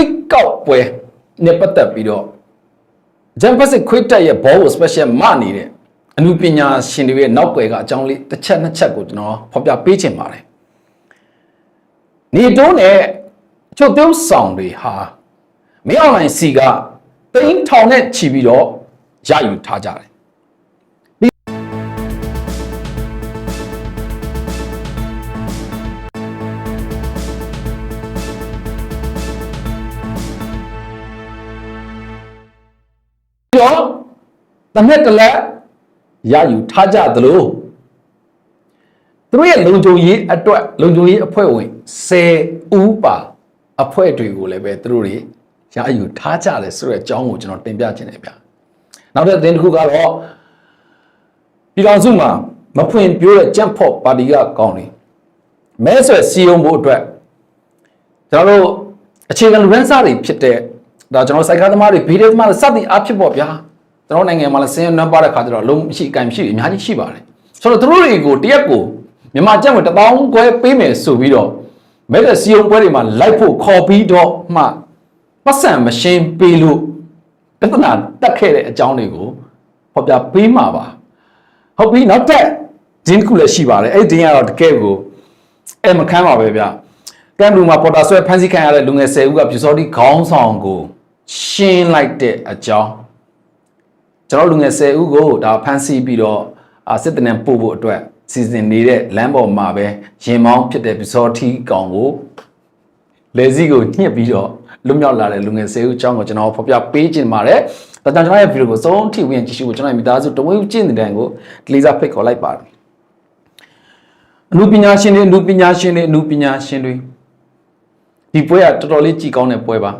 ွေးကောက်ပွဲနဲ့ပတ်သက်ပြီးတော့ဂျမ်ပစစ်ခွေးတက်ရဲ့ဘောကို special မနေတဲ့အမှုပညာရှင်တွေရဲ့နောက်ွယ်ကအကြောင်းလေးတစ်ချက်နှစ်ချက်ကိုကျွန်တော်ဖော်ပြပေးချင်ပါတယ်နေတုံးနဲ့ချုပ်တုံးဆောင်တွေဟာမင်းအွန်လိုင်းစီကတိန်းထောင်နဲ့ချီပြီးတော့ရယူထားကြတယ် တစ်နှစ်တစ်လက်ရယူထားကြသလိုသူတို့ရဲ့လုံခြုံရေးအတွက်လုံခြုံရေးအဖွဲ့ဝင်10ဦးပါအဖွဲ့တွေကိုလည်းပဲသူတို့တွေရယူထားကြတယ်ဆိုတဲ့အကြောင်းကိုကျွန်တော်တင်ပြခြင်းတယ်ဗျာနောက်တစ်သင်တစ်ခုကတော့ပြည်တော်စုမှာမဖွင့်ပြိုးတဲ့ကြံ့ဖို့ပါတီကကောင်းတယ်မဲဆွယ်စီယုံဖို့အတွက်ကျွန်တော်တို့အခြေခံလူရန်စားတွေဖြစ်တဲ့ဒါကျွန်တော်စိုက်ကားသမားတွေဗီဒီယိုသမားတွေစသည်အားဖြစ်ပေါ့ဗျာ ကျွန်တော်နိုင်ငံမှာလည်းစင်းနံပါတ်တဲ့ခါကျတော့လုံးရှိအကင်ရှိအများကြီးရှိပါတယ်ဆိုတော့သူတို့တွေကိုတရက်ကိုမြန်မာကျပ်ဝင်1000ခွဲပေးမယ်ဆိုပြီးတော့မဲတဲ့စီယုံပွဲတွေမှာလိုက်ဖို့ခေါ်ပြီးတော့မှပတ်စံမရှင်းပေးလို့ပြဿနာတက်ခဲ့တဲ့အကြောင်းတွေကိုဖော်ပြပေးမှာပါဟုတ်ပြီနောက်တက်ဒင်းတစ်ခုလည်းရှိပါတယ်အဲ့ဒီဒင်းကတော့တကယ်ကိုအဲ့မခမ်းပါပဲဗျကမ်ဘလူမှာပေါ်တာဆွဲဖန်ဆီးခံရတဲ့လူငယ်10ဦးကပြူစောတိခေါင်းဆောင်ကိုရှင်းလိုက်တဲ့အကြောင်း ကျွန်တော်လူငယ်10ဦးကိုဒါဖန်ဆီးပြီးတော့အာစစ်တနံပို့ဖို့အတွက်စီစဉ်နေတဲ့လမ်းပေါ်မှာပဲရင်မောင်းဖြစ်တဲ့ပြူစောတိကောင်ကိုလေစီကိုညှစ်ပြီးတော့လွတ်မြောက်လာတဲ့လူငယ်10ဦးအကြောင်းကိုကျွန်တော်ဖော်ပြပေးခြင်းပါတယ်။ဒါကြောင့်ကျွန်တော်ရဲ့ဗီဒီယိုကိုစုံထိဝင်ကြည့်ရှုဖို့ကျွန်တော်ရဲ့မိသားစုတဝင်းကျင့်တဲ့တိုင်ကိုဒီလေးစားဖိတ်ခေါ်လိုက်ပါတယ်။အမှုပညာရှင်တွေအမှုပညာရှင်တွေအမှုပညာရှင်တွေဒီပွဲကတော်တော်လေးကြည်ကောင်းတဲ့ပွဲပါ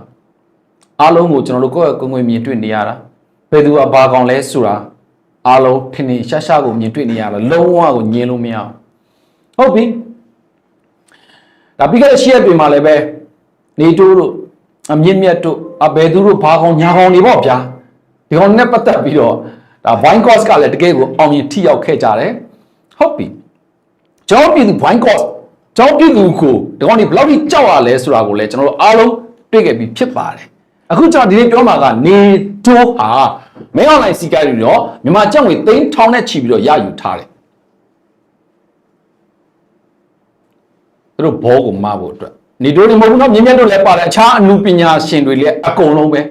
။အားလုံးကိုကျွန်တော်တို့ကိုယ့်ရဲ့ကိုယ်ငွေမြင်တွေ့နေရတာ ဘယ်သူကဘာကောင်လဲဆိုတာအားလုံးထင်ထင်ရှားရှားကိုမြင်တွေ့နေရတာလုံးဝကိုညင်လို့မရဘူး။ဟုတ်ပြီ။ဒါပြီးခဲ့တဲ့ရှေ့ရက်တွေမှာလည်းပဲနေတိုးတို့အမြင့်မြတ်တို့အဘယ်သူတို့ဘာကောင်ညာကောင်တွေပေါ့ဗျာဒီကောင်နဲ့ပတ်သက်ပြီးတော့ဒါ wine cost ကလည်းတကယ်ကိုအောင်မြင်ထိရောက်ခဲ့ကြတယ်ဟုတ်ပြီကျွန်တော်ပြည်သူ wine cost ကျွန်တော်ပြည်သူကိုဒီကောင်တွေဘယ်လောက်ထိကြောက်ရလဲဆိုတာကိုလည်းကျွန်တော်တို့အားလုံးတွေ့ခဲ့ပြီးဖြစ်ပါတယ် အခုကျွန်တော်ဒီနေ့ပြောမှာကနေတိုးဟာမင်းအွန်လိုင်းစီကရီတော့မြန်မာကျပ်ငွေသိန်းထောင်နဲ့ချီပြီးတော့ရယူထားတယ်သူတို့ဘောကိုမဖို့အတွက်နေတိုးတွေမဟုတ်ဘူးเนาะမြင်းမြတ်တို့လည်းပါတယ်အခြားအမှုပညာရှင်တွေလည်းအကုန်လုံးပဲ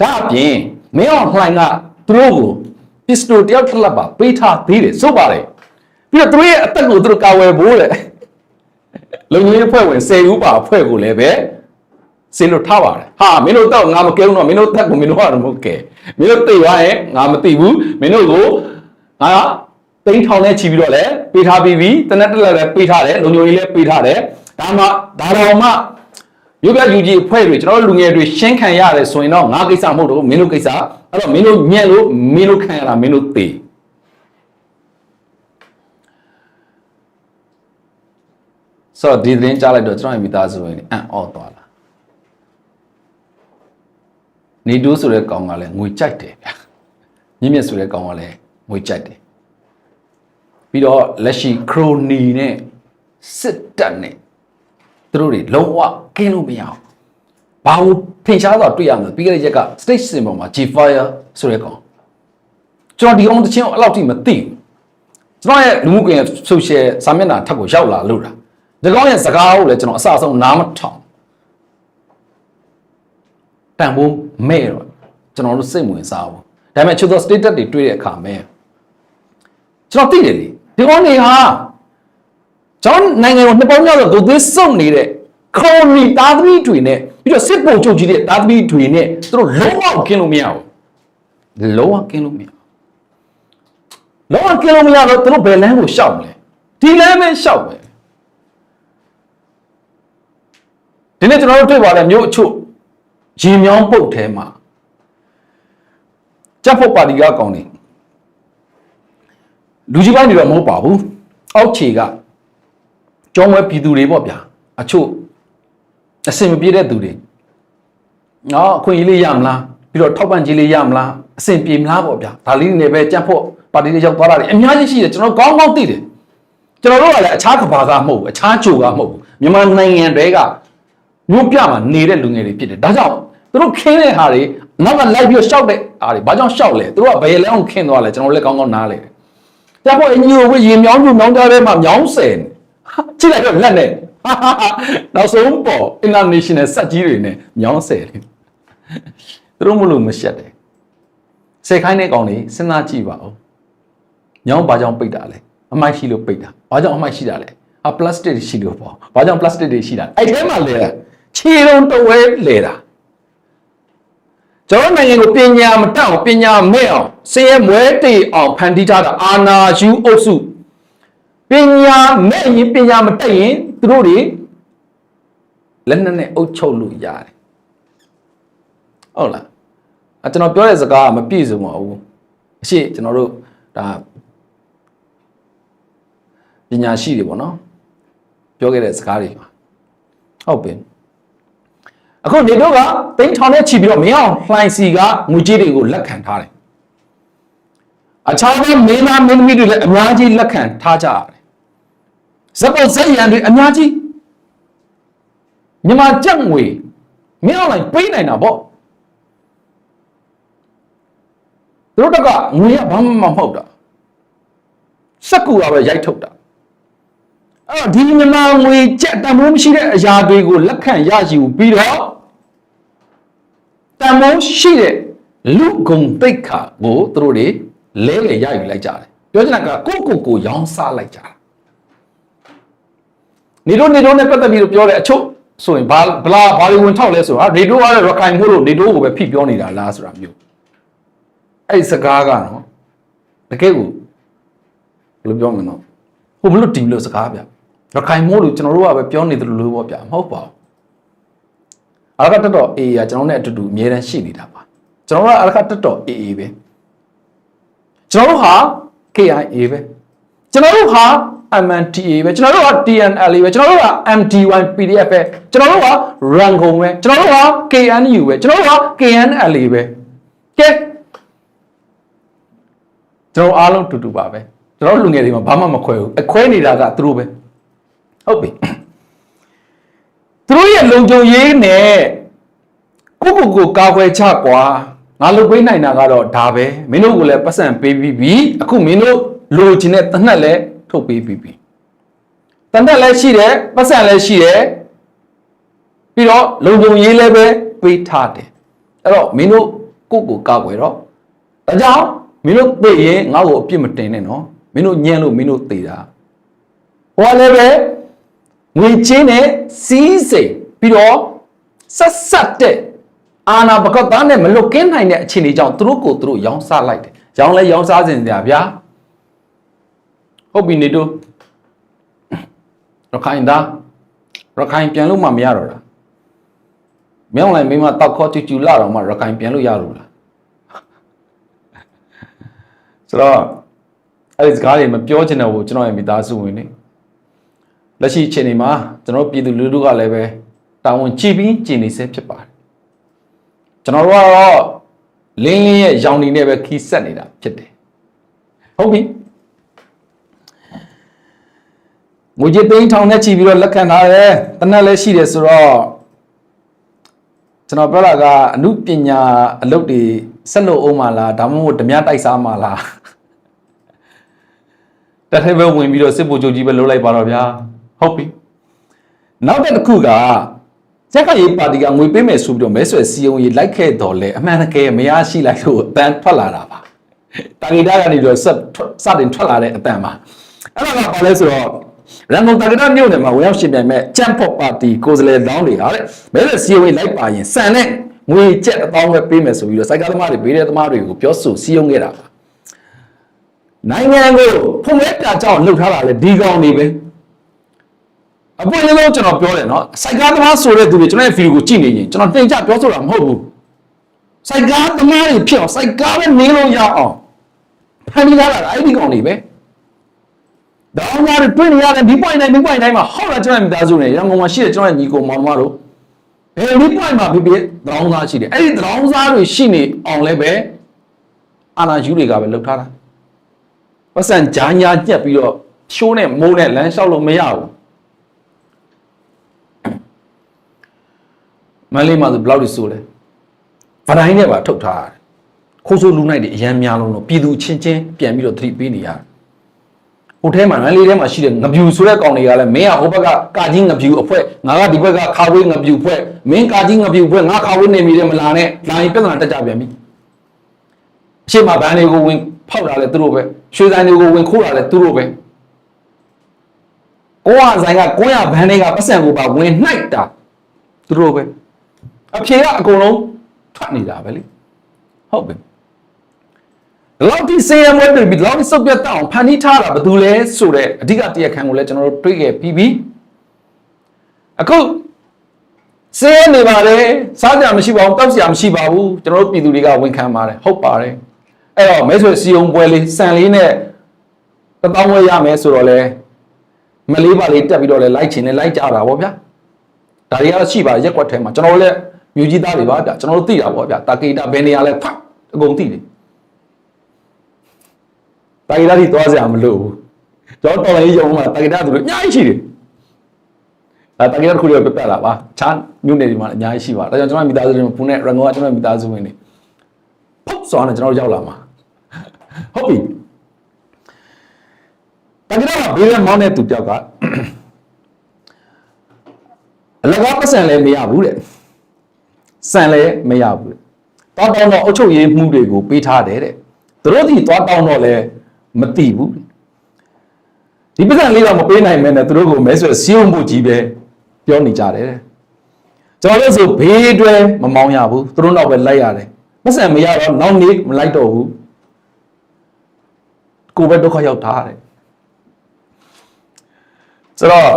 ဒါအပြင်မင်းအောင်လှိုင်ကသူတို့ကိုပစ္စတိုတယောက်တစ်လက်ပါပေးထားသေးတယ်ဆိုပါတယ်ပြီးတော့သူတို့ရဲ့အသက်ကိုသူတို့ကာဝယ်ဖို့တဲ့လုံငင်းအဖွဲ့ဝင်10ဦးပါအဖွဲ့ကိုလည်းပဲ စင်လို့ထားပါတယ်ဟာမင်းတို့တော့ငါမကဲဘူးတော့မင်းတို့တက်ကိုမင်းတို့ကတော့မဟုတ်ကဲမင်းတို့သိသွားရင်ငါမသိဘူးမင်းတို့ကိုငါတိန်းထောင်နဲ့ချီပြီးတော့လည်းပေးထားပြီးပြီတနက်တက်လည်းပေးထားတယ်လုံညိုကြီးလည်းပေးထားတယ်ဒါမှဒါတော်မှရုပ်ပြယူကြီးအဖွဲ့တွေကျွန်တော်တို့လူငယ်တွေရှင်းခံရတယ်ဆိုရင်တော့ငါကိစ္စမဟုတ်တော့ဘူးမင်းတို့ကိစ္စအဲ့တော့မင်းတို့ညံ့လို့မင်းတို့ခံရတာမင်းတို့သိဆိုတော့ဒီသတင်းကြားလိုက်တော့ကျွန်တော်ရဲ့မိသားစုဝင်အံ့ဩသွားလာ နေတိုးဆိုတဲ့ကောင်ကလည်းငွေကြိုက်တယ်ဗျာမြင့်မြတ်ဆိုတဲ့ကောင်ကလည်းငွေကြိုက်တယ်ပြီးတော့လက်ရှိခရိုနီနဲ့စစ်တပ်နဲ့သူတို့တွေလုံးဝကင်းလို့မရအောင်ဘာလို့ထင်ရှားစွာတွေ့ရမလဲပြီးခဲ့တဲ့ရက်က stage symbol မှာ G fire ဆိုတဲ့ကောင်ကျွန်တော်ဒီအောင်တချင်းအဲ့လောက်ထိမသိဘူးကျွန်တော်ရဲ့လူမှုကွန်ရက် social စာမျက်နှာထပ်ကိုရောက်လာလို့တာဒီကောင်ရဲ့စကားကိုလည်းကျွန်တော်အစအဆုံးနားမထောင်တန်ဖိုး မဲ့တော့ကျွန်တော်တို့စိတ်ဝင်စားဘူးဒါပေမဲ့ချူသော status တွေတွေ့တဲ့အခါမဲ့ကျွန်တော်သိတယ်လေဒီကောင်တွေဟာကျွန်တော်နိုင်ငံကိုနှစ်ပေါင်းများစွာကိုသွေးစုံနေတဲ့ခရိုနီသားသမီးတွေနဲ့ပြီးတော့စစ်ပုံချုပ်ကြီးတဲ့သားသမီးတွေနဲ့သူတို့လုံးဝကင်းလို့မရဘူးလုံးဝကင်းလို့မရဘူးလုံးဝကင်းလို့မရတော့သူတို့ဘယ်လမ်းကိုရှောက်မလဲဒီလမ်းပဲရှောက်ပဲဒီနေ့ကျွန်တော်တို့တွေ့ပါလေမြို့အချို့ ရင်မြောင်းပုတ်ထဲမှာကြက်ဖို့ပါတီကကောင်းနေလူကြီးပိုင်းတွေတော့မဟုတ်ပါဘူးအောက်ခြေကကျောင်းဝဲပြည်သူတွေပေါ့ဗျာအချို့အစင်မပြေတဲ့သူတွေနော်အခွင့်အရေးလေးရမလားပြီးတော့ထောက်ပံ့ကြေးလေးရမလားအစင်ပြေမလားပေါ့ဗျာဒါလေးနေပဲကြက်ဖို့ပါတီတွေရောက်သွားတာတွေအများကြီးရှိတယ်ကျွန်တော်ကောင်းကောင်းသိတယ်ကျွန်တော်တို့ကလည်းအခြားကဘာကမဟုတ်ဘူးအခြားကြိုကမဟုတ်ဘူးမြန်မာနိုင်ငံတွေကမြို့ပြမှာနေတဲ့လူငယ်တွေဖြစ်တယ်ဒါကြောင့် သူတို့ခင်းတဲ့ဟာတွေနောက်ကလိုက်ပြီးရှောက်တဲ့ဟာတွေဘာကြောင့်ရှောက်လဲသူတို့ကဘယ်လဲအောင်ခင်းသွားလဲကျွန်တော်လည်းကောင်းကောင်းနားလဲတယ်တပေါ်အညိုဝရေမြောင်းမှုမြောင်းကြတဲ့မှာမြောင်းဆယ်နေကြည့်လိုက်တော့လက်နဲ့နောက်ဆုံးပေါ် international စက်ကြီးတွေနဲ့မြောင်းဆယ်တယ်သူတို့မလို့မရှက်တယ်ဆယ်ခိုင်းတဲ့ကောင်တွေစဉ်းစားကြည့်ပါဦးညောင်းဘာကြောင့်ပိတ်တာလဲအမိုက်ရှိလို့ပိတ်တာဘာကြောင့်အမိုက်ရှိတာလဲအပလတ်စတစ်ရှိလို့ပေါ့ဘာကြောင့်ပလတ်စတစ်တွေရှိတာအဲ့ထဲမှာလဲတာခြေတုံးတဝဲလဲတာ ကျွန်တော်နိုင်ငံကိုပညာမတတ်အောင်ပညာမဲ့အောင်စင်ရဲမွဲတေအောင်ဖန်တီးထားတာအာနာယူအုပ်စုပညာမဲ့ရင်ပညာမတတ်ရင်သူတို့တွေလက်နက်နဲ့အုပ်ချုပ်လို့ရတယ်ဟုတ်လားအကျွန်တော်ပြောတဲ့စကားကမပြည့်စုံပါဘူးအရှိကျွန်တော်တို့ဒါပညာရှိတွေပေါ့နော်ပြောခဲ့တဲ့စကားတွေပါဟုတ်ပြီ အခုနေတော့ကတိန်းထောင်နဲ့ချီပြီးတော့မင်းအောင်လှိုင်စီကငွေကြေးတွေကိုလက်ခံထားတယ်အခြားသောမင်းသားမင်းသမီးတွေလည်းအများကြီးလက်ခံထားကြရတယ်ဇက်ပေါ်ဇက်ရန်တွေအများကြီးမြန်မာကြက်ငွေမင်းအောင်လှိုင်ပေးနိုင်တာပေါ့သူတို့တက်ကငွေကဘာမှမဟုတ်တာစက်ကူကပဲရိုက်ထုတ်တာအဲ့တော့ဒီမြန်မာငွေကြက်တန်ဖိုးမရှိတဲ့အရာတွေကိုလက်ခံရယူပြီးတော့ တန်ဖိုးရှိတဲ့လူကုံတိတ်ခါကိုသူတို့တွေလဲလေရယူလိုက်ကြတယ်ပြောချင်တာကကိုကိုကိုရောင်းစားလိုက်ကြတာနေတို့နေတို့နဲ့ပတ်သက်ပြီးတော့ပြောတယ်အချို့ဆိုရင်ဘာဘလာဘာတွေဝင်ထောက်လဲဆိုတော့နေတို့ကလည်းရခိုင်မို့လို့နေတို့ကိုပဲဖိပြောနေတာလားဆိုတာမျိုးအဲ့ဒီစကားကနော်တကယ်ကိုဘယ်လိုပြောမလဲနော်ဟိုဘလို့တီလို့စကားဗျရခိုင်မို့လို့ကျွန်တော်တို့ကပဲပြောနေတယ်လို့ပေါ့ဗျမဟုတ်ပါဘူး အရကတက်တော့အေးရကျွန်တော်နဲ့အတူတူအမြဲတမ်းရှိနေတာပါကျွန်တော်တို့ကအရကတက်တော့အေးအေးပဲကျွန်တော်တို့ဟာ KIA ပဲကျွန်တော်တို့ဟာ MNTA ပဲကျွန်တော်တို့က TNL ပဲကျွန်တော်တို့က MD1 PDF ပဲကျွန်တော်တို့က Rango ပဲကျွန်တော်တို့က KNU ပဲကျွန်တော်တို့က KNL ပဲကဲကျွန်တော်အားလုံးတူတူပါပဲကျွန်တော်လူငယ်တွေမှာဘာမှမခွဲဘူးအခွဲနေတာကသူတို့ပဲဟုတ်ပြီ သူတို့ရဲ့လုံခြုံရေးနဲ့ကိုကိုကိုကာကွယ်ချကွာငါလုပ်ပေးနိုင်တာကတော့ဒါပဲမင်းတို့ကလည်းပတ်စံပေးပြီးပြီအခုမင်းတို့လိုချင်တဲ့တနက်လည်းထုတ်ပေးပြီးပြီတနက်လည်းရှိတယ်ပတ်စံလည်းရှိတယ်ပြီးတော့လုံခြုံရေးလည်းပဲပေးထားတယ်အဲ့တော့မင်းတို့ကိုကိုကာကွယ်တော့ဒါကြောင့်မင်းတို့သိရင်ငါ့ကိုအပြစ်မတင်နဲ့နော်မင်းတို့ညံ့လို့မင်းတို့သိတာဟောလည်းပဲ ငွေချင်းနဲ့စီးစိမ်ပြီးတော့ဆက်ဆက်တဲ့အာနာဘကတ်သားနဲ့မလွတ်ကင်းနိုင်တဲ့အခြေအနေကြောင့်သူတို့ကိုသူတို့ရောင်းစားလိုက်တယ်ရောင်းလဲရောင်းစားစဉ်တရားဗျာဟုတ်ပြီနေတို့ရခိုင်သားရခိုင်ပြန်လို့မှမရတော့တာမြောင်းလိုက်မိမတောက်ခေါ်ချူချူလာတော့မှရခိုင်ပြန်လို့ရလို့လားဆိုတော့အဲ့ဒီစကားတွေမပြောချင်တဲ့ဟိုကျွန်တော်ရဲ့မိသားစုဝင်နေ လက်ရှိအခြေအနေမှာကျွန်တော်ပြည်သူလူထုကလည်းပဲတာဝန်ကြည့်ပြီးကြည်နေစေဖြစ်ပါတယ်ကျွန်တော်တို့ကတော့လင်းလင်းရဲ့ရောင်နေနဲ့ပဲခီးဆက်နေတာဖြစ်တယ်ဟုတ်ပြီငွေကြေးသိန်းထောင်နဲ့ချီပြီးတော့လက်ခံထားတယ်တနက်လည်းရှိတယ်ဆိုတော့ကျွန်တော်ပြောတာကအမှုပညာအလုပ်တွေဆက်လို့အောင်မလားဒါမှမဟုတ်ဓမြတိုက်စားမလားတစ်ထည့်ပဲဝင်ပြီးတော့စစ်ဗိုလ်ချုပ်ကြီးပဲလုပ်လိုက်ပါတော့ဗျာ ဟုတ်ပြီနောက်တစ်ခုကဇက်ကရေးပါတီကငွေပေးမယ်ဆိုပြီးတော့မဲဆွယ်စီယုံရေးလိုက်ခဲ့တော်လဲအမှန်တကယ်မရရှိလိုက်လို့အတန်ထွက်လာတာပါတာဂီတာကနေတော့စစတင်ထွက်လာတဲ့အတန်ပါအဲ့ဒါကဘာလဲဆိုတော့ရန်ကုန်တာဂီတာမြို့နယ်မှာဝင်ရောက်ရှင်ပြိုင်မဲ့ချမ်ဖော့ပါတီကိုယ်စားလှယ်လောင်းတွေဟာတဲ့မဲဆွယ်စီယုံရေးလိုက်ပါရင်စံနဲ့ငွေကျက်အပေါင်းပဲပေးမယ်ဆိုပြီးတော့စိုက်ကားသမားတွေဘေးတဲ့သမားတွေကိုပြောဆိုစီယုံခဲ့တာပါနိုင်ငံကိုဖုန်မဲပြကြောင်းလှုပ်ထားတာလေဒီကောင်တွေပဲ အပွင့်လေးလုံးကျွန်တော်ပြောတယ်နော်စိုက်ကားသမားဆိုတဲ့သူတွေကျွန်တော်ရဲ့ဗီဒီယိုကိုကြည့်နေရင်ကျွန်တော်တင်ကြပြောဆိုတာမဟုတ်ဘူးစိုက်ကားသမားတွေဖြစ်အောင်စိုက်ကားပဲနင်းလို့ရအောင်ဖန်ပြီးလာတာအဲ့ဒီကောင်တွေပဲတောင်းသားတွေတွေ့နေရတယ်ဒီ point တိုင်းဒီ point တိုင်းမှာဟောက်လာကျွန်တော်မိသားစုနေရန်ကုန်မှာရှိတဲ့ကျွန်တော်ညီကိုမောင်မတို့ဘယ်ဒီ point မှာဖြစ်ဖြစ်တောင်းသားရှိတယ်အဲ့ဒီတောင်းသားတွေရှိနေအောင်လည်းပဲအာနာယူတွေကပဲလှုပ်ထားတာပတ်စံဂျာညာညက်ပြီးတော့ရှိုးနဲ့မိုးနဲ့လမ်းလျှောက်လို့မရဘူး မန္တလေးမှာဆိုဘယ်လောက်ထိဆိုလဲဗတိုင်းနဲ့ပါထုတ်ထားရတယ်ခိုးဆိုးလူနိုင်တွေအရန်များလုံးတော့ပြည်သူချင်းချင်းပြန်ပြီးတော့သတိပေးနေရတယ်ဟိုထဲမှာမန္တလေးထဲမှာရှိတဲ့ငပြူဆိုတဲ့ကောင်တွေကလည်းမင်းကဟိုဘက်ကကာကြီးငပြူအဖွဲ့ငါကဒီဘက်ကခါဝေးငပြူအဖွဲ့မင်းကာကြီးငပြူအဖွဲ့ငါခါဝေးနေမိတယ်မလားနဲ့လာရင်ပြဿနာတက်ကြပြန်ပြီအရှိမဘန်းတွေကိုဝင်ဖောက်တာလဲသူတို့ပဲရွှေဆိုင်တွေကိုဝင်ခိုးတာလဲသူတို့ပဲကိုကဆိုင်ကကိုရဘန်းတွေကပတ်စံကိုပါဝင်နှိုက်တာသူတို့ပဲ အဖြေကအကုန်လုံးထွက်နေတာပဲလေဟုတ်ပြီလောက်ဒီစေရမွေးပြီးဒီလောက်စုပ်ပြတ်တောင်ဖန်တီးထားတာဘယ်သူလဲဆိုတဲ့အဓိကတရားခံကိုလည်းကျွန်တော်တို့တွေးခဲ့ပြီးပြီအခုစေးနေပါတယ်စားကြမရှိပါဘူးတောက်စရာမရှိပါဘူးကျွန်တော်တို့ပြည်သူတွေကဝန်ခံပါတယ်ဟုတ်ပါတယ်အဲ့တော့မဲဆွေစီယုံပွဲလေးစံလေးနဲ့တပေါင်းဝဲရမယ်ဆိုတော့လေမလေးပါလေးတက်ပြီးတော့လေလိုက်ချင်လေလိုက်ကြတာဗောဗျာဒါတွေကတော့ရှိပါရက်ကွက်ထဲမှာကျွန်တော်တို့လည်း မြူကြီးသားတွေပါဗျာကျွန်တော်တို့သိတာဗောဗျာတာကေတာဘယ်နေရာလဲဖတ်အကုန်သိတယ်တာကေတာတွေသွားစရာမလိုဘူးကျွန်တော်တော်လေးရုံမှာတာကေတာသူတို့အများကြီးရှိတယ်အဲတာကေတာတစ်ခုတည်းပဲပြတ်လာပါချားမြို့နယ်တွေမှာလည်းအများကြီးရှိပါဒါကြောင့်ကျွန်တော်မိသားစုတွေမှာပူနဲ့ရန်ကုန်ကကျွန်တော်မိသားစုဝင်တွေဖုတ်စွာနဲ့ကျွန်တော်တို့ရောက်လာမှာဟုတ်ပြီတကယ်တော့ဘေးကမောင်းတဲ့သူတယောက်ကအလကားပတ်စံလည်းမရဘူးတဲ့ စံလည်းမရဘူးတဲ့တောင်းတောင်းတော့အုတ်ချုပ်ရေးမှုတွေကိုပေးထားတယ်တဲ့သူတို့ဒီသွားတောင်းတော့လည်းမသိဘူးဒီပတ်စံလေးတော့မပေးနိုင်မဲနဲ့သူတို့ကိုမဲဆွဲစီးုံမှုကြီးပဲပြောနေကြတယ်တဲ့ကျွန်တော်လည်းဆိုဘေးတွဲမမောင်းရဘူးသူတို့တော့ပဲလိုက်ရတယ်ပတ်စံမရတော့နောက်နေ့မလိုက်တော့ဘူးကိုယ်ပဲဒုက္ခရောက်တာတဲ့ဆိုတော့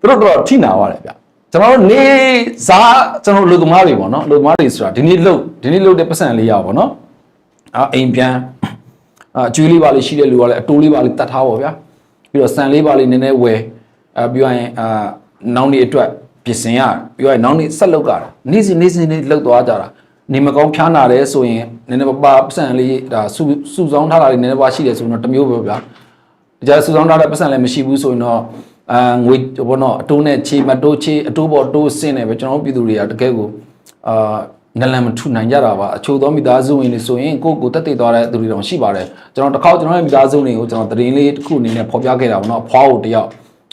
သူတို့တော့ထိနာသွားတယ်ဗျ ကျွန်တော်တို့နေစားကျွန်တော်လူသမားတွေပေါ့နော်လူသမားတွေဆိုတာဒီနေ့လုတ်ဒီနေ့လုတ်တဲ့ပတ်စံလေးရပါပေါ့နော်အာအိမ်ပြန်အာအကျွေးလေးပါလေးရှိတဲ့လူကလည်းအတိုးလေးပါလေးတတ်ထားပါဗျာပြီးတော့ဆန်လေးပါလေးနည်းနည်းဝယ်အာပြီးရင်အာနောင်နေအတွက်ပြင်ဆင်ရပြီးတော့နောင်နေဆက်လုတ်ကြတာနေ့စဉ်နေ့စဉ်နေ့လုတ်သွားကြတာနေမကောင်းဖျားနာတယ်ဆိုရင်နည်းနည်းပါးပါပတ်စံလေးဒါစုစုဆောင်းထားတာလေးနည်းနည်းပါးရှိတယ်ဆိုတော့တစ်မျိုးပဲဗျာကြစုဆောင်းထားတဲ့ပတ်စံလည်းမရှိဘူးဆိုရင်တော့ အာငွေဘောနော်အတိုးနဲ့ချေမတိုးချေအတိုးပေါ်တိုးဆင်းတယ်ပဲကျွန်တော်တို့ပြည်သူတွေကတကယ်ကိုအာနလန်မထုနိုင်ကြတာပါအချို့သောမိသားစုဝင်တွေဆိုရင်ကိုယ့်ကိုတက်တည်သွားတဲ့သူတွေတောင်ရှိပါတယ်ကျွန်တော်တစ်ခေါက်ကျွန်တော်ရဲ့မိသားစုတွေကိုကျွန်တော်တရင်လေးတစ်ခုအနေနဲ့ဖော်ပြခဲ့တာပေါ့နော်အဖွားကိုတယောက်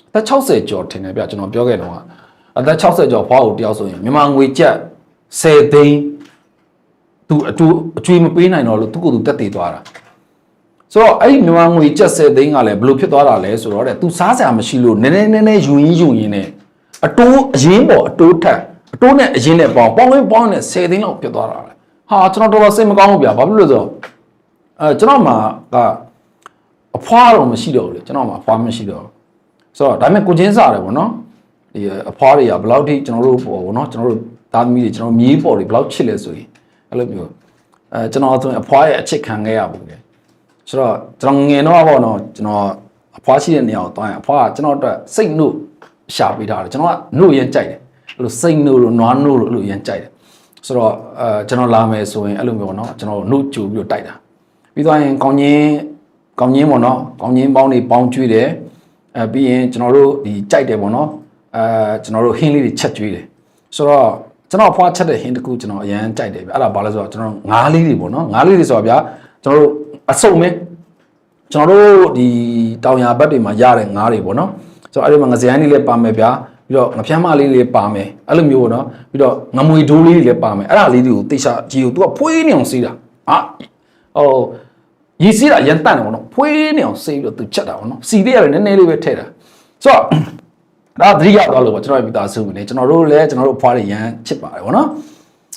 အသက်60ကျော်ထင်တယ်ဗျကျွန်တော်ပြောခဲ့တော့အသက်60ကျော်ဖွားကိုတယောက်ဆိုရင်မြန်မာငွေကျပ်10သိန်းသူအတူအကျွေးမပေးနိုင်တော့လို့သူကသူတက်တည်သွားတာ ဆိုတော့အဲ့ဒီမြန်မာငွေကျပ်10သိန်းကလည်းဘယ်လိုဖြစ်သွားတာလဲဆိုတော့တဲ့သူစားစရာမရှိလို့နည်းနည်းနည်းနည်းယူရင်းယူရင်းနဲ့အတိုးအရင်ပေါ်အတိုးထက်အတိုးနဲ့အရင်နဲ့ပေါင်းပေါင်းဝင်ပေါင်းနဲ့10သိန်းလောက်ဖြစ်သွားတာလေဟာကျွန်တော်တော်တော်စိတ်မကောင်းဘူးဗျာဘာဖြစ်လို့လဲဆိုတော့အဲကျွန်တော်မှာကအဖွားတော့မရှိတော့ဘူးလေကျွန်တော်မှာအဖွားမရှိတော့ဘူးဆိုတော့ဒါပေမဲ့ကိုချင်းစားတယ်ပေါ့နော်ဒီအဖွားတွေကဘယ်လောက်ထိကျွန်တော်တို့ပေါ့ဗောနော်ကျွန်တော်တို့သားသမီးတွေကျွန်တော်မြေးပေါ်တွေဘယ်လောက်ချစ်လဲဆိုရင်အဲ့လိုမျိုးအဲကျွန်တော်ဆိုရင်အဖွားရဲ့အချစ်ခံခဲ့ရဘူးလေ ဆိုတော့ကျွန်တော်ငယ်တော့ပေါ့နော်ကျွန်တော်အဖွားရှိတဲ့နေရာကိုတွားရင်အဖွားကကျွန်တော်အတွက်စိတ်နှုတ်ရှာပေးထားတယ်ကျွန်တော်ကနှုတ်ရင်ကြိုက်တယ်အဲ့လိုစိတ်နှုတ်လို့နွားနှုတ်လို့အဲ့လိုရင်ကြိုက်တယ်ဆိုတော့အဲကျွန်တော်လာမယ်ဆိုရင်အဲ့လိုမျိုးပေါ့နော်ကျွန်တော်နှုတ်ကြိုပြီးတော့တိုက်တာပြီးသွားရင်ကောင်းချင်းကောင်းချင်းပေါ့နော်ကောင်းချင်းပေါင်းတွေပေါင်းကျွေးတယ်အဲပြီးရင်ကျွန်တော်တို့ဒီကြိုက်တယ်ပေါ့နော်အဲကျွန်တော်တို့ဟင်းလေးတွေချက်ကျွေးတယ်ဆိုတော့ကျွန်တော်ဖွားချက်တဲ့ဟင်းတစ်ခုကျွန်တော်အရန်ကြိုက်တယ်ဗျအဲ့ဒါဘာလဲဆိုတော့ကျွန်တော်ငါးလေးတွေပေါ့နော်ငါးလေးတွေဆိုတော့ဗျာ ကျွန်တော်တို့အစုံပဲကျွန်တော်တို့ဒီတောင်ယာဘက်တွေမှာရတဲ့ငါးတွေပေါ့နော်ဆိုတော့အဲ့ဒီမှာငစရိုင်းလေးလည်းပါမယ်ဗျာပြီးတော့ငဖြမ်းမလေးလေးပါမယ်အဲ့လိုမျိုးပေါ့နော်ပြီးတော့ငမွေဒိုးလေးတွေလည်းပါမယ်အဲ့ဒါလေးတွေကိုတိတ်ချကြီးကို तू ကဖွေးနေအောင်စီးတာဟာဟိုရည်စီးတာရန်တန့်တယ်ပေါ့နော်ဖွေးနေအောင်စီးပြီးတော့ तू ချက်တာပေါ့နော်စီသေးရတယ်နည်းနည်းလေးပဲထည့်တာဆိုတော့ဒါသတိရသွားလို့ပေါ့ကျွန်တော်ရဲ့မိသားစုဝင်နေကျွန်တော်တို့လည်းကျွန်တော်တို့အဖွားတွေရန်ချစ်ပါတယ်ပေါ့နော်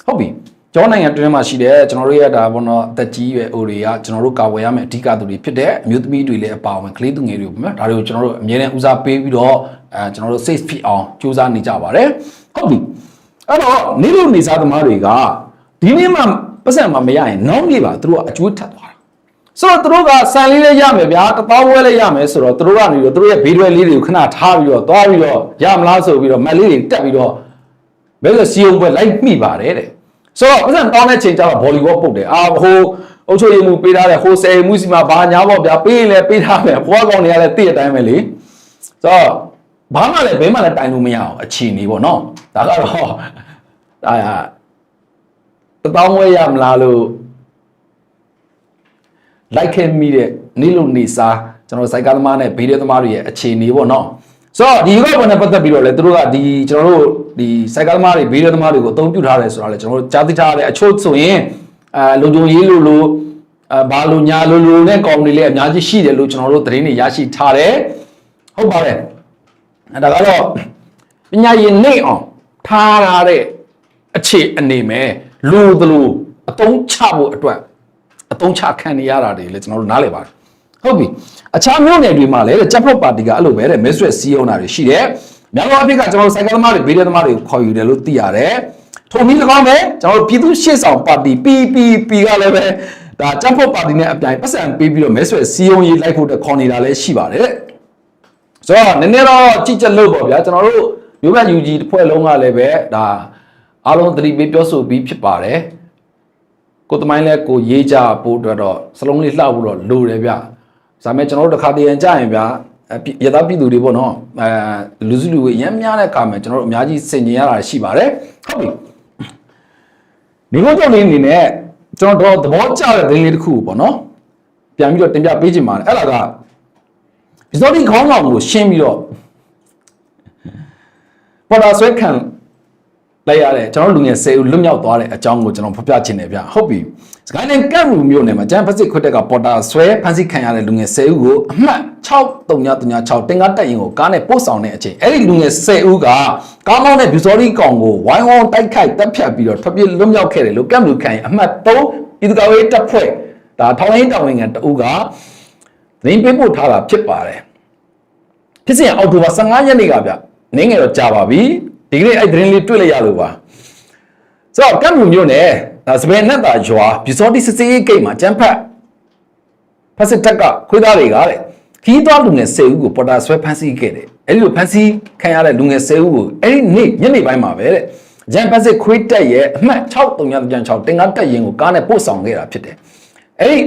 ဟုတ်ပြီ ကျောင်းနိုင်ငံတွင်းမှာရှိတဲ့ကျွန်တော်တို့ရဲ့ဒါပေါ့နော်အသက်ကြီးရွယ်အိုတွေကကျွန်တော်တို့ကာဝယ်ရမယ့်အဓိကသူတွေဖြစ်တဲ့အမျိုးသမီးတွေလည်းအပါအဝင်ကလေးသူငယ်တွေပေါ့နော်ဒါတွေကိုကျွန်တော်တို့အမြဲတမ်းဦးစားပေးပြီးတော့အဲကျွန်တော်တို့ safe ဖြစ်အောင်ကြိုးစားနေကြပါတယ်ဟုတ်ပြီအဲ့တော့နေလို့နေစားသမားတွေကဒီနေ့မှပတ်စံမှမရရင်နောက်နေ့ပါသူတို့ကအကျွေးထပ်သွားတာဆိုတော့သူတို့ကဆန်လေးလေးရမယ်ဗျာတပေါင်းဝဲလေးရမယ်ဆိုတော့သူတို့ကနေတော့သူတို့ရဲ့ဘေးတွဲလေးတွေကိုခဏထားပြီးတော့သွားပြီးတော့ရမလားဆိုပြီးတော့မက်လေးတွေတက်ပြီးတော့ဘယ်လိုစီယုံပွဲလိုက်မိပါတယ်တဲ့ ဆိုတော့ပတ်စံတောင်းတဲ့ချိန်ကျတော့ဗော်လီဘောပုတ်တယ်အာဟိုအုပ်ချုပ်ရေးမှုပေးထားတဲ့ဟိုဆယ်မှုစီမှာဘာညာပေါ့ဗျာပေးရင်လည်းပေးထားမယ်ဘွားကောင်တွေကလည်းတည့်တဲ့အတိုင်းပဲလေဆိုတော့ဘာမှလည်းဘဲမှလည်းတိုင်လို့မရအောင်အခြေအနေပေါ့နော်ဒါကတော့အာတပေါင်းဝဲရမလားလို့လိုက်ခဲ့မိတဲ့နေ့လိုနေစားကျွန်တော်စိုက်ကားသမားနဲ့ဘေးရဲသမားတွေရဲ့အခြေအနေပေါ့နော် ဆိုတော့ဒီရွေးကောက်ပွဲနဲ့ပတ်သက်ပြီးတော့လေသူတို့ကဒီကျွန်တော်တို့ဒီစိုက်ကားသမားတွေဘေးရဲသမားတွေကိုအသုံးပြုထားတယ်ဆိုတာလေကျွန်တော်တို့ကြားသိထားရတယ်အချို့ဆိုရင်အာလုံခြုံရေးလို့လို့အာဘာလို့ညာလို့လို့နဲ့ကော်မတီလေးအများကြီးရှိတယ်လို့ကျွန်တော်တို့သတင်းတွေရရှိထားတယ်ဟုတ်ပါတယ်အဲဒါကတော့ပညာရင်နေအောင်ထားရတဲ့အခြေအနေမဲ့လူသလိုအတုံးချဖို့အတွက်အတုံးချခံနေရတာတွေလေကျွန်တော်တို့နားလည်ပါတယ် ဟုတ်ပြီအခြားမျိုးနယ်တွေမှာလည်းကြက်ဖို့ပါတီကအဲ့လိုပဲတဲ့မဲဆွဲစီးအောင်တာတွေရှိတယ်များသောအားဖြင့်ကကျွန်တော်တို့စိုက်ကသမားတွေဗီဒီယိုသမားတွေကိုခေါ်ယူတယ်လို့သိရတယ်ထုံပြီး၎င်းပဲကျွန်တော်တို့ပြည်သူ့ရှေ့ဆောင်ပါတီ PPP ကလည်းပဲဒါကြက်ဖို့ပါတီနဲ့အပြိုင်ပတ်စံပေးပြီးတော့မဲဆွဲစီးအောင်ရေးလိုက်ဖို့အတွက်ခေါ်နေတာလည်းရှိပါတယ်တဲ့ဆိုတော့နည်းနည်းတော့ကြည့်ချက်လို့ပေါ့ဗျာကျွန်တော်တို့မျိုးဘက် UG တစ်ဖွဲ့လုံးကလည်းပဲဒါအားလုံးသတိပေးပြောဆိုပြီးဖြစ်ပါတယ်ကိုယ်သမိုင်းလဲကိုရေးကြဖို့အတွက်တော့စလုံးလေးလှဖို့တော့လိုတယ်ဗျ ဒါပေမဲ့ကျွန်တော်တို့တစ်ခါတည်းရန်ကြရင်ဗျာရသားပြည်သူတွေပေါ့နော်အဲလူစုလူဝေးရမ်းများတဲ့အခါမှာကျွန်တော်တို့အများကြီးစင်ကျင်ရတာရှိပါတယ်ဟုတ်ပြီနေဖို့ကြောင့်လေးအနေနဲ့ကျွန်တော်တို့သဘောကျတဲ့သတင်းလေးတစ်ခုပေါ့နော်ပြန်ပြီးတော့တင်ပြပေးချင်ပါတယ်အဲ့ဒါကဒီစောဒီခေါင်းဆောင်ကိုရှင်းပြီးတော့ပေါ်တာဆွဲခံ လိုက်ရတယ်ကျွန်တော်လူငယ်10ဦးလွတ်မြောက်သွားတဲ့အကြောင်းကိုကျွန်တော်ဖော်ပြချင်တယ်ဗျဟုတ်ပြီစကိုင်းနယ်ကတ်ရူမြို့နယ်မှာကျန်ဖက်စစ်ခွတ်တက်ကပေါ်တာဆွဲဖမ်းဆီးခံရတဲ့လူငယ်10ဦးကိုအမှတ်6336တင်ကားတက်ရင်ကိုကားနဲ့ပို့ဆောင်တဲ့အချိန်အဲ့ဒီလူငယ်10ဦးကကားမောင်းတဲ့ဗျူစောဒီကောင်ကိုဝိုင်းဝန်းတိုက်ခိုက်တပ်ဖြတ်ပြီးတော့ထွက်ပြေးလွတ်မြောက်ခဲ့တယ်လို့ကတ်လူခံရင်အမှတ်3ပြည်သူ့ကာကွယ်ရေးတပ်ဖွဲ့ဒါထောင်ရင်းတာဝန်ခံတအုပ်ကသတင်းပေးပို့ထားတာဖြစ်ပါတယ်ဖြစ်စဉ်အောက်တိုဘာ15ရက်နေ့ကဗျနင်းငယ်တော့ကြာပါပြီ ဒီကနေ့အဲ့သတင်းလေးတွေ့လိုက်ရလို့ပါဆိုတော့ကမ်ဘူမျိုးနဲ့ဒါစပယ်နဲ့တာရွာဘီစောတိစစ်စေးဂိတ်မှာကျန်းဖတ်ဖက်စစ်တက်ကခွေးသားတွေကတဲ့ခီးသွားလူငယ်10ဦးကိုပေါ်တာဆွဲဖမ်းဆီးခဲ့တယ်အဲ့ဒီလိုဖမ်းဆီးခံရတဲ့လူငယ်10ဦးကိုအဲ့ဒီနေ့ညနေပိုင်းမှာပဲတဲ့ဂျန်ဖက်စစ်ခွေးတက်ရဲ့အမှတ်6336တင်ကားတက်ရင်ကိုကားနဲ့ပို့ဆောင်ခဲ့တာဖြစ်တယ်အဲ့ဒီ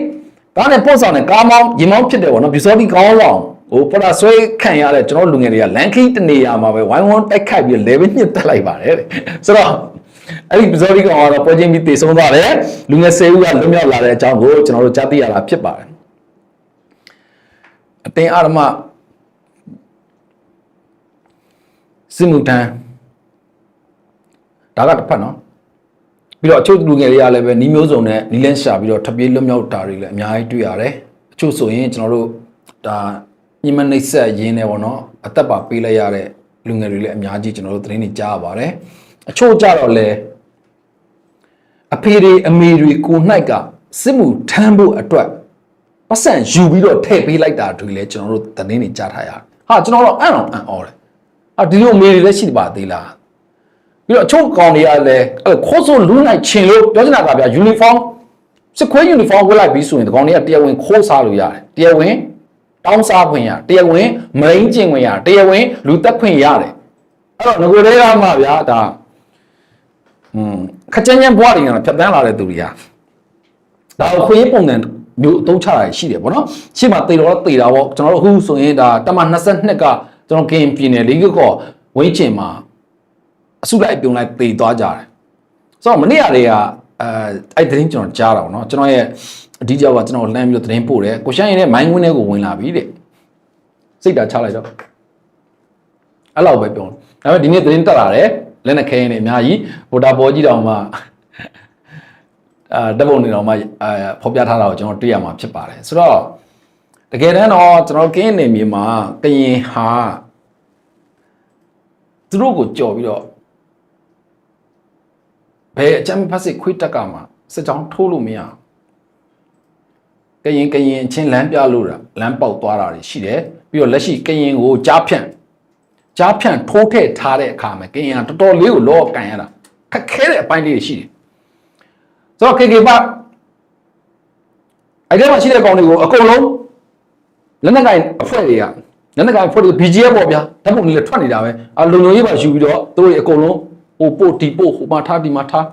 ကားနဲ့ပို့ဆောင်တဲ့ကားမောင်းရင်မောင်းဖြစ်တယ်ဗောနော်ဘီစောတိကောင်းလောင် ဟိုပေါ်တာဆွဲခံရတဲ့ကျွန်တော်လူငယ်တွေကလန်ခီတနေရာမှာပဲဝိုင်းဝန်းတိုက်ခိုက်ပြီး level ညှစ်တက်လိုက်ပါတယ်တဲ့ဆိုတော့အဲ့ဒီ episode ကောင်ကတော့ပေါ်ချင်းပြီးတည်ဆုံးသွားတယ်လူငယ်10ဦးကလွတ်မြောက်လာတဲ့အကြောင်းကိုကျွန်တော်တို့ကြားသိရတာဖြစ်ပါတယ်အတင်းအာရမစစ်မှုထမ်းဒါကတစ်ဖက်နော်ပြီးတော့အချို့လူငယ်တွေကလည်းပဲနီးမျိုးစုံနဲ့နီးလန်းရှာပြီးတော့ထပ်ပြေးလွတ်မြောက်တာတွေလည်းအများကြီးတွေ့ရတယ်အချို့ဆိုရင်ကျွန်တော်တို့ဒါ ညမနှိမ့်ဆက်ရင်းနေပေါ့နော်အသက်ပါပေးလိုက်ရတဲ့လူငယ်တွေလည်းအများကြီးကျွန်တော်တို့သတင်းတွေကြားရပါတယ်အချို့ကြတော့လည်းအဖေတွေအမေတွေကို၌ကစစ်မှုထမ်းဖို့အတွက်ပတ်စံယူပြီးတော့ထည့်ပေးလိုက်တာတွေလည်းကျွန်တော်တို့သတင်းတွေကြားထားရတယ်ဟာကျွန်တော်တို့အံ့အောင်အံ့ဩတယ်ဟာဒီလိုအမေတွေလည်းရှိပါသေးလားပြီးတော့အချို့ကောင်တွေကလည်းအဲ့ခိုးဆိုလူနိုင်ချင်လို့ပြောချင်တာကဗျာယူနီဖောင်းစစ်ခွေးယူနီဖောင်းဝတ်လိုက်ပြီးဆိုရင်ဒီကောင်တွေကတရားဝင်ခိုးစားလို့ရတယ်တရားဝင် တောင်းစားခွင့်ရတရားဝင်မရင်းကျင်ခွင့်ရတရားဝင်လူတက်ခွင့်ရတယ်အဲ့တော့ငကိုတွေကမှဗျာဒါอืมခက်ချမ်းချမ်းဘွားတွေကတော့ဖြတ်တန်းလာတဲ့သူတွေကဒါကိုခွေးပုံစံမျိုးအသုံးချတာရှိတယ်ဗောနော်ရှေ့မှာတေတော်တေတာဗောကျွန်တော်တို့အခုဆိုရင်ဒါတမ22ကကျွန်တော်ကင်ပြည်နယ်လေးကောဝင်းကျင်မှာအစုလိုက်ပြုံလိုက်တေသွားကြတယ်ဆိုတော့မနေ့ကလေးကအဲအဲ့သတင်းကျွန်တော်ကြားတာဗောနော်ကျွန်တော်ရဲ့ အဓိကကကျွန်တော်လှမ်းပြီးတော့သတင်းပို့တယ်ကိုရှိုင်းရင်လည်းမိုင်းဝင်းထဲကိုဝင်လာပြီတဲ့စိတ်ဓာတ်ချလိုက်တော့အဲ့လောက်ပဲပြောတယ်ဒါပေမဲ့ဒီနေ့သတင်းတက်လာတယ်လက်နဲ့ခဲရင်လည်းအများကြီးဗိုလ်တာပေါ်ကြီးတောင်မှအာတပ်ပုံနေတော်မှအာဖော်ပြထားတာကိုကျွန်တော်တွေ့ရမှာဖြစ်ပါတယ်ဆိုတော့တကယ်တမ်းတော့ကျွန်တော်ကင်းနေမြေမှာကရင်ဟာသူတို့ကိုကြော်ပြီးတော့ဘယ်အချမ်းဖတ်စစ်ခွေးတက်ကမှစစ်ကြောင်းထိုးလို့မရဘူး ကရင်ကရင်ချင်းလမ်းပြလို့တာလမ်းပေါက်သွားတာတွေရှိတယ်ပြီးတော့လက်ရှိကရင်ကိုကြားဖြန့်ကြားဖြန့်ထိုးထည့်ထားတဲ့အခါမှာကရင်ကတော်တော်လေးကိုလောကန်ရတာခက်ခဲတဲ့အပိုင်းလေးတွေရှိတယ်ဆိုတော့ KK ပါအဲ့ဒီမှာရှိတဲ့ကောင်တွေကိုအကုန်လုံးလက်နက်ကင်အဖွဲ့တွေကလက်နက်ကင်အဖွဲ့တွေ BGF ပေါ့ဗျာဓာတ်ပုံတွေလည်းထွက်နေတာပဲအလုံလုံရေးပါယူပြီးတော့သူတို့တွေအကုန်လုံးဟိုပို့တီပို့ဟိုမှာထားဒီမှာထား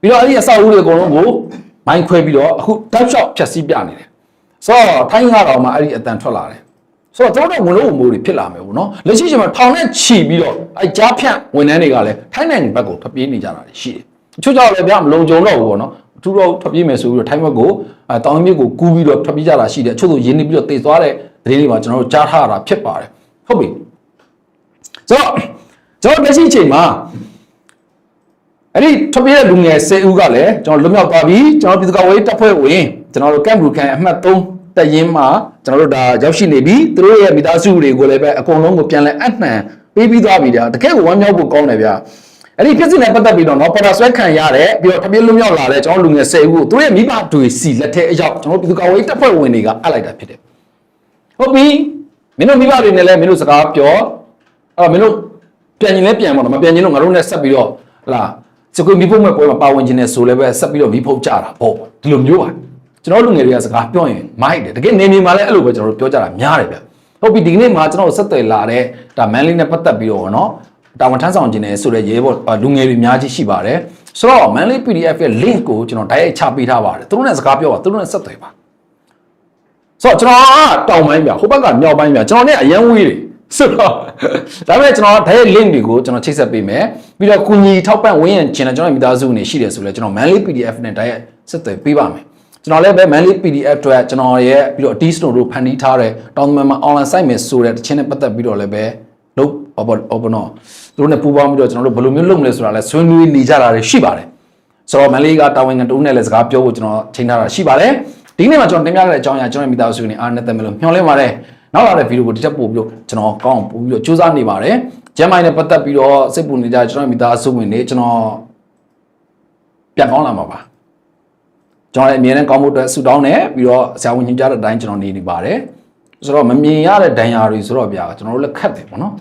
ပြီးတော့အဲ့ဒီအဆောက်အဦတွေအကုန်လုံးကို မိုင်းခွဲပြီးတော့အခုတောက်လျှောက်ဖြတ်စည်းပြနေတယ်ဆိုတော့ထိုင်းကတော့မှအဲ့ဒီအတန်ထွက်လာတယ်ဆိုတော့ကျွန်တော်တို့ဝင်လို့မိုးတွေဖြစ်လာမယ်ပေါ့နော်လက်ရှိချိန်မှာထောင်နဲ့ချီပြီးတော့အဲကြားဖြန့်ဝန်ထမ်းတွေကလည်းထိုင်းနိုင်ငံဘက်ကိုထွက်ပြေးနေကြတာရှိတယ်အချို့ကြောင့်လည်းဗျာမလုံခြုံတော့ဘူးပေါ့နော်အထူးတော့ထွက်ပြေးမယ်ဆိုပြီးတော့ထိုင်းဘက်ကိုအဲတောင်မြစ်ကိုကူးပြီးတော့ထွက်ပြေးကြတာရှိတယ်အချို့ဆိုရင်းနေပြီးတော့တေသွားတဲ့သတင်းတွေမှာကျွန်တော်တို့ကြားထားရတာဖြစ်ပါတယ်ဟုတ်ပြီဆိုတော့ကျွန်တော်လက်ရှိချိန်မှာ အဲ့ဒီထွက်ပြေးတဲ့လူငယ်10ဦးကလည်းကျွန်တော်လွတ်မြောက်သွားပြီကျွန်တော်ပြည်သူ့ကော်မတီတပ်ဖွဲ့ဝင်ကျွန်တော်တို့ကမ်ဘူခန်အမှတ်3တပ်ရင်းမှာကျွန်တော်တို့ဒါရောက်ရှိနေပြီသူတို့ရဲ့မိသားစုတွေကိုလည်းပဲအကုန်လုံးကိုပြန်လဲအနှံပေးပြီးသွားပြီဗျာတကယ်ကိုဝမ်းမြောက်ဖို့ကောင်းတယ်ဗျာအဲ့ဒီဖြစ်စဉ်နဲ့ပတ်သက်ပြီးတော့နော်ပေါ်တာဆွဲခံရတဲ့ပြီးတော့ထွက်ပြေးလွတ်မြောက်လာတဲ့ကျွန်တော်လူငယ်10ဦးကိုသူတို့ရဲ့မိဘတွေစီလက်ထဲအရောက်ကျွန်တော်ပြည်သူ့ကော်မတီတပ်ဖွဲ့ဝင်တွေကအပ်လိုက်တာဖြစ်တယ်ဟုတ်ပြီမင်းတို့မိဘတွေနဲ့လည်းမင်းတို့စကားပြောအဲ့မင်းတို့ပြန်ရင်လည်းပြန်ပါတော့မပြန်ရင်တော့ငါတို့နဲ့ဆက်ပြီးတော့ဟလာ စကွေမိဖို့မဲ့ပွဲမှာပါဝင်ခြင်းနဲ့ဆိုလည်းပဲဆက်ပြီးတော့မိဖို့ကြတာပေါ့ဒီလိုမျိုးပါကျွန်တော်လူငယ်တွေကစကားပြောရင်မိုက်တယ်တကယ်နေမြေမှာလည်းအဲ့လိုပဲကျွန်တော်တို့ပြောကြတာများတယ်ဗျဟုတ်ပြီဒီကနေ့မှာကျွန်တော်ဆက်သွယ်လာတဲ့ဒါမန်လေးနဲ့ပတ်သက်ပြီးတော့เนาะတာဝန်ထမ်းဆောင်ခြင်းနဲ့ဆိုတဲ့ရဲဘော်လူငယ်တွေအများကြီးရှိပါတယ်ဆိုတော့ Manly PDF ရဲ့ link ကိုကျွန်တော်တိုက်ရိုက်ချပေးထားပါတယ်သူတို့နဲ့စကားပြောပါသူတို့နဲ့ဆက်သွယ်ပါဆိုတော့ကျွန်တော်ကတောင်ပိုင်းပြဟိုဘက်ကမြောက်ပိုင်းပြကျွန်တော်နဲ့အရန်ဝေးတယ် ဆိုတော့ဒါပေမဲ့ကျွန်တော်ဓာတ်ရိုက် link တွေကိုကျွန်တော်ချိတ်ဆက်ပေးမယ်ပြီးတော့ကုညီထောက်ပံ့ဝင်းရံခြင်းနဲ့ကျွန်တော်မိသားစုနေရှိတယ်ဆိုလဲကျွန်တော် Manly PDF နဲ့ဓာတ်ရိုက်ဆက်သွယ်ပေးပါမယ်ကျွန်တော်လည်းပဲ Manly PDF အတွက်ကျွန်တော်ရဲ့ပြီးတော့ D Store တို့ဖန်တီးထားတဲ့တောင်သမမှာ online site မှာဆိုတဲ့တခြင်းနဲ့ပတ်သက်ပြီးတော့လည်းပဲလုပ်ဘောဘောဘောနော်သူတို့နဲ့ပူးပေါင်းပြီးတော့ကျွန်တော်တို့ဘယ်လိုမျိုးလုပ်မလဲဆိုတာလဲဆွေးနွေးနေကြတာတွေရှိပါတယ်ဆိုတော့မန်လေးကတာဝန်ခံတူနဲ့လည်းစကားပြောဖို့ကျွန်တော်ချိန်ထားတာရှိပါတယ်ဒီနေ့မှာကျွန်တော်တင်ပြခဲ့တဲ့အကြောင်းအရာကျွန်တော်မိသားစုနေအားနဲ့တက်မယ်လို့မျှော်လင့်ပါတယ် နောက်လာတဲ့ဗီဒီယိုကိုတစ်ချက်ပို့ပြီးတော့ကျွန်တော်ကောင်းအောင်ပို့ပြီးတော့စူးစမ်းနေပါတယ်ကျမ်းမိုင်းနဲ့ပတ်သက်ပြီးတော့စိတ်ပူနေကြကျွန်တော်မိသားစုဝင်တွေကျွန်တော်ပြန်ကောင်းလာမှာပါကျွန်တော်လည်းအမြဲတမ်းကောင်းဖို့အတွက်ဆုတောင်းနေပြီးတော့ဆရာဝန်ညွှန်ကြားတဲ့အတိုင်းကျွန်တော်နေနေပါတယ်ဆိုတော့မမြင်ရတဲ့ဒဏ်ရာတွေဆိုတော့ဗျာကျွန်တော်တို့လည်းခက်တယ်ပေါ့နော်